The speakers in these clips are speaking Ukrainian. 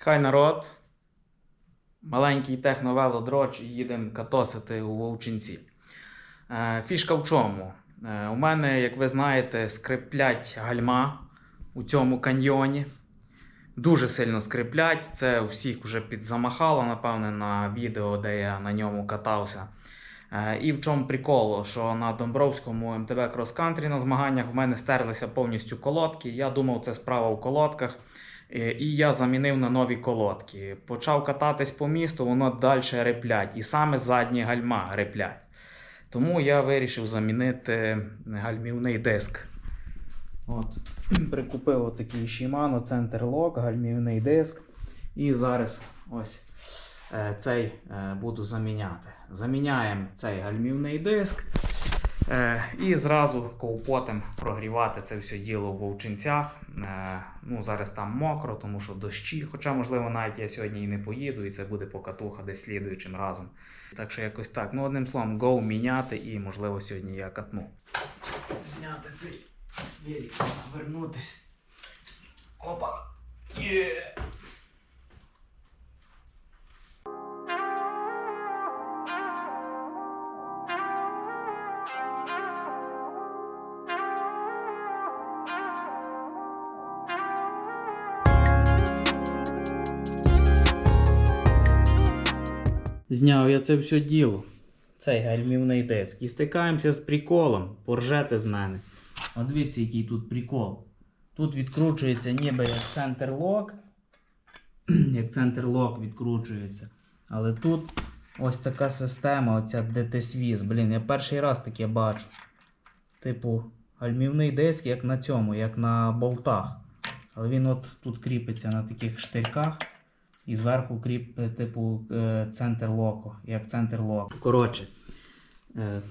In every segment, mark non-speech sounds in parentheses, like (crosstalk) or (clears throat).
Хай народ. Маленький техновелодродж і їдемо катосити у Вовчинці. Е, Фішка в чому? Е, У мене, як ви знаєте, скриплять гальма у цьому каньйоні. Дуже сильно скриплять. Це у всіх вже підзамахало, напевне, на відео, де я на ньому катався. Е, І в чому прикол, що на Домбровському МТБ Cross Country на змаганнях в мене стерлися повністю колодки. Я думав, це справа в колодках. Е, І я замінив на нові колодки. Почав кататись по місту, воно далі реплять. І саме задні гальма реплять. Тому я вирішив замінити гальмівний диск. От, (clears throat) прикупив отакий Shimano Center Lock, гальмівний диск. І зараз ось е, цей е, буду заміняти. Заміняємо цей гальмівний диск. Е, і зразу ковпотом прогрівати це все діло в вовчинцях. Е, ну, зараз там мокро, тому що дощі. Хоча, можливо, навіть я сьогодні і не поїду, і це буде покатуха десь слідуючим разом. Так що якось так. Ну, одним словом, go міняти і, можливо, сьогодні я катну. Зняти цей велик, вернутись. Опа! Є! Зняв я це все діло. Цей гальмівний диск. І стикаємося з приколом. Поржете з мене. От дивіться, який тут прикол. Тут відкручується ніби як центр лок. (clears throat) як центр лок відкручується. Але тут ось така система, оця DT-Swiss. Блін, я перший раз таке бачу. Типу, гальмівний диск, як на цьому, як на болтах. Але він от тут кріпиться на таких штирьках. І зверху кріп, е, типу, е, центр локу, як центр локу. Коротше, е,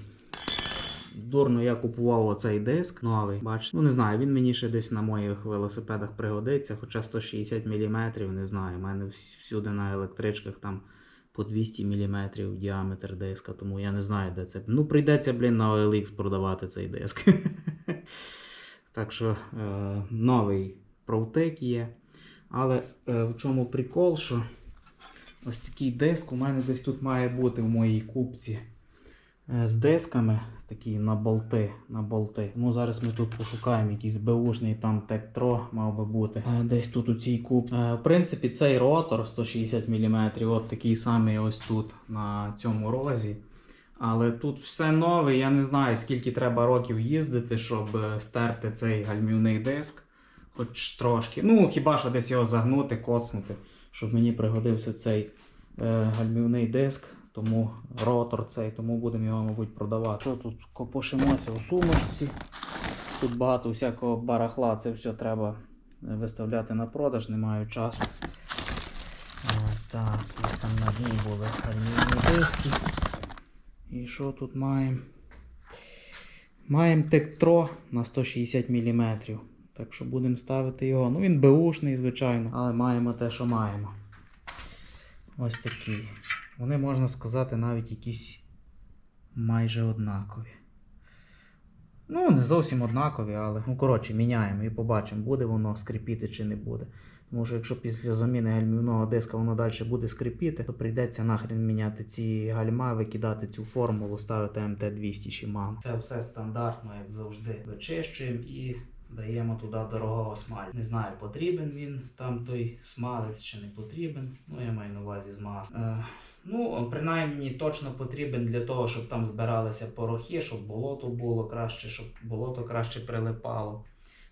дурно я купував оцей диск новий. Бачите? Ну не знаю, він мені ще десь на моїх велосипедах пригодиться, хоча 160 мм, не знаю. У мене всюди на електричках там по 200 мм діаметр диска, тому я не знаю, де це. Ну, прийдеться, блін, на OLX продавати цей диск. (laughs) так що е, новий провтик є. Але е, в чому прикол, що ось такий диск у мене десь тут має бути в моїй купці е, з дисками, такі на болти. на болти. Тому зараз ми тут пошукаємо якийсь беушний там тектро мав би бути. Е, десь тут у цій купці. В принципі, цей ротор 160 мм, от такий самий ось тут на цьому розі. Але тут все нове, я не знаю, скільки треба років їздити, щоб стерти цей гальмівний диск хоч трошки. Ну, хіба що десь його загнути, коцнути, щоб мені пригодився цей е, гальмівний диск, тому ротор цей, тому будемо його, мабуть, продавати. Що тут копошимося у сумочці. Тут багато всякого барахла, це все треба виставляти на продаж, не маю часу. Так, там на дні були гальмівні диски. І що тут маємо? Маємо тектро на 160 мм. Так що будемо ставити його. Ну він беушний, звичайно, але маємо те, що маємо. Ось такі. Вони, можна сказати, навіть якісь майже однакові. Ну, не зовсім однакові, але ну коротше, міняємо і побачимо, буде воно скрипіти чи не буде. Тому що якщо після заміни гальмівного диска воно далі буде скрипіти, то прийдеться нахрен міняти ці гальма, викидати цю формулу, ставити МТ-200 Shimano. Це все стандартно, як завжди. Вичищуємо і даємо туди дорогого смаль. Не знаю, потрібен він там той смалець чи не потрібен. Ну, я маю на увазі з. Е, ну, принаймні точно потрібен для того, щоб там збиралися порохи, щоб болото було краще, щоб болото краще прилипало.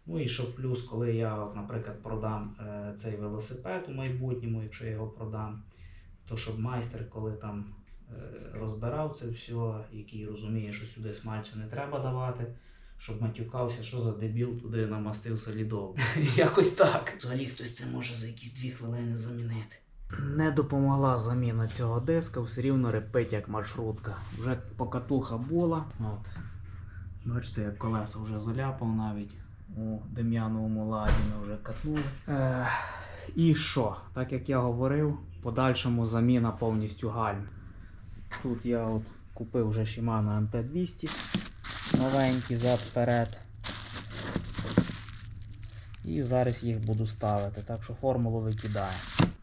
Ну і щоб плюс, коли я, наприклад, продам е, цей велосипед у майбутньому, якщо я його продам, то щоб майстер, коли там е, розбирав це все, який розуміє, що сюди смальцю не треба давати, щоб матюкався, що за дебіл туди намастив солідол. (laughs) Якось так. Взагалі хтось це може за якісь дві хвилини замінити. Не допомогла заміна цього диска, все рівно репить як маршрутка. Вже покатуха була. От. Бачите, як колеса вже заляпав навіть. У Дем'яновому лазі ми вже катнули. Е, і що? Так як я говорив, подальшому заміна повністю гальм. Тут я от купив вже Shimano MT200 новенькі зад вперед. І зараз їх буду ставити. Так що формулу викидаю.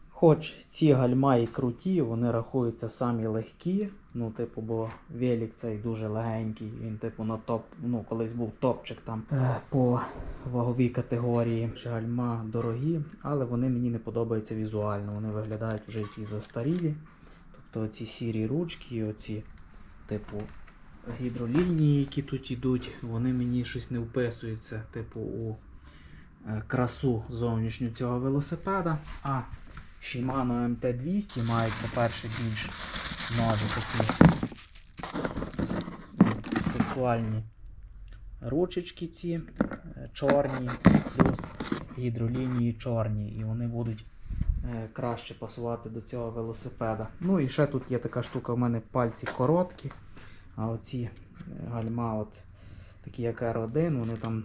Хоч ці гальма і круті, вони рахуються самі легкі. Ну, типу, бо велик цей дуже легенький. Він, типу, на топ, ну, колись був топчик там е, по ваговій категорії. Гальма дорогі, але вони мені не подобаються візуально. Вони виглядають вже якісь застарілі. Тобто ці сірі ручки, оці, типу, гідролінії, які тут ідуть, вони мені щось не вписуються, типу, у е, красу зовнішню цього велосипеда. А Shimano MT200 мають, по-перше, більш ноги такі сексуальні ручечки ці е, чорні, плюс гідролінії чорні, і вони будуть е, краще пасувати до цього велосипеда. Ну і ще тут є така штука, в мене пальці короткі, а оці е, гальма, от такі як R1, вони там,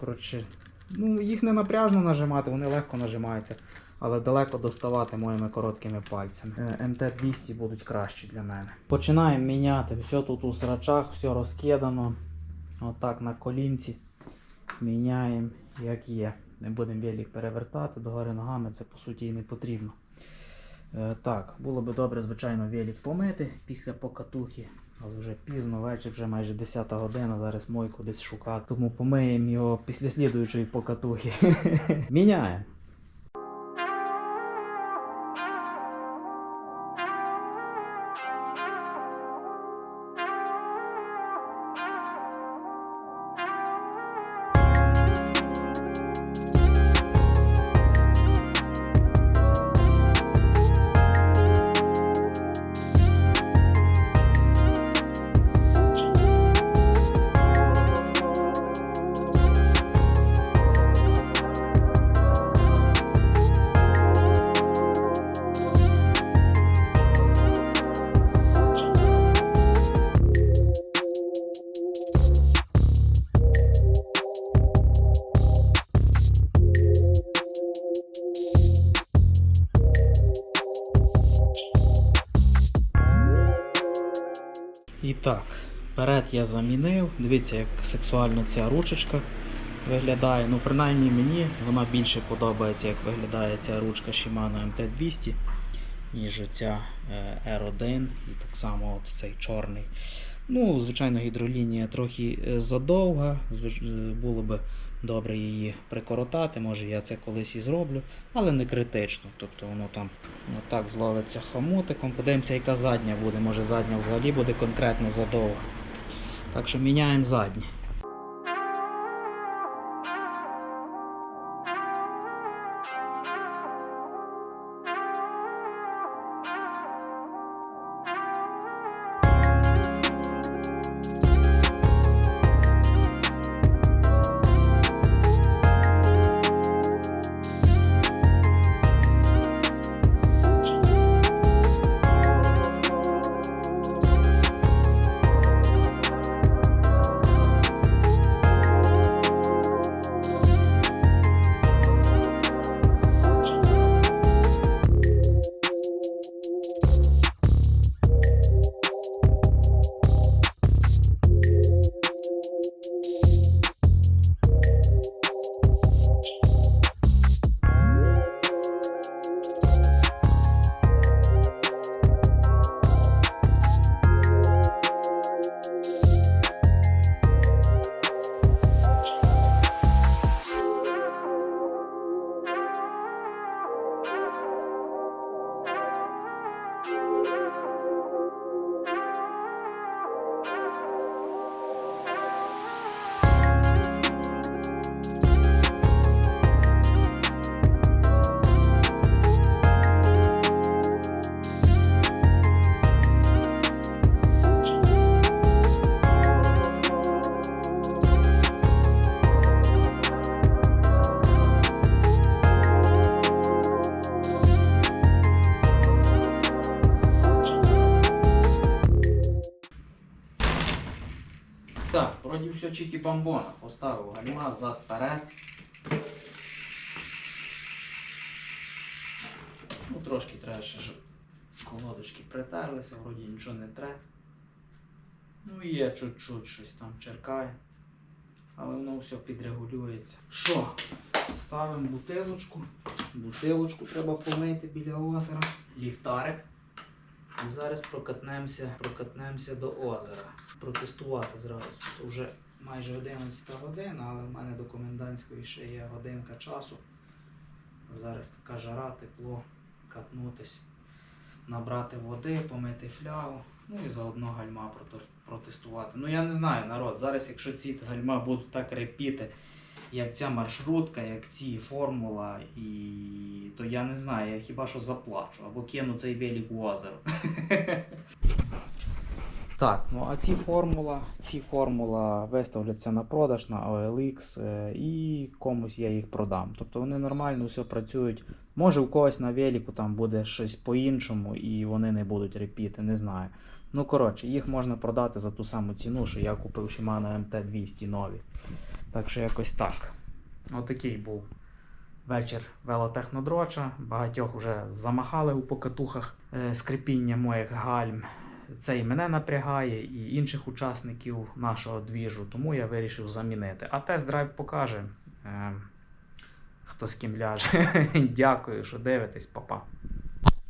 коротше, ну їх не напряжно нажимати, вони легко нажимаються. Але далеко доставати моїми короткими пальцями. Е, МТ-200 будуть кращі для мене. Починаємо міняти. Все тут у срачах, все розкидано. Отак на колінці. Міняємо як є. Не будемо велик перевертати догори ногами, це по суті і не потрібно. Е, так, було би добре, звичайно, велик помити після покатухи. Але вже пізно, вечір, вже майже 10 година, зараз мойку десь шукати. Тому помиємо його після слідуючої покатухи. (laughs) Міняємо. І так, перед я замінив. Дивіться, як сексуально ця ручечка виглядає. Ну, принаймні мені вона більше подобається, як виглядає ця ручка Shimano MT200, ніж ця R1 і так само от цей чорний. Ну, звичайно, гідролінія трохи е, задовга. е, Було би добре її прикоротати, може я це колись і зроблю, але не критично. Тобто воно там отак зловиться хомутиком. Подивимося, яка задня буде. Може задня взагалі буде конкретно задовго. Так що міняємо заднє. Вроді все бомбона. Поставив гальма зад вперед. Ну, трошки треба ще, щоб колодочки притерлися, вроді нічого не треба. Ну є чуть-чуть щось там черкає. Але воно все підрегулюється. Що? Ставимо бутилочку. бутилочку треба помити біля озера, ліхтарик. Зараз прокатнемося, прокатнемося до озера. Протестувати зразу. То вже майже 11 година, але в мене до комендантської ще є годинка часу. Зараз така жара, тепло, катнутись, набрати води, помити флягу, ну і заодно гальма протестувати. Ну я не знаю, народ, зараз якщо ці гальма будуть так репіти, як ця маршрутка, як ці формула, і то я не знаю, я хіба що заплачу або кину цей велик у озеро. (laughs) Так, ну а ці формула, ці формула виставляться на продаж на OLX е, і комусь я їх продам. Тобто вони нормально все працюють. Може у когось на велику там буде щось по-іншому і вони не будуть репіти, не знаю. Ну коротше, їх можна продати за ту саму ціну, що я купив Shimano MT200 нові. Так що якось так. Отакий був вечір велотехнодроча. Багатьох вже замахали у покатухах е, скрипіння моїх гальм. Це і мене напрягає, і інших учасників нашого двіжу, тому я вирішив замінити. А тест-драйв покаже, е, хто з ким ляже. (laughs) Дякую, що дивитесь, папа.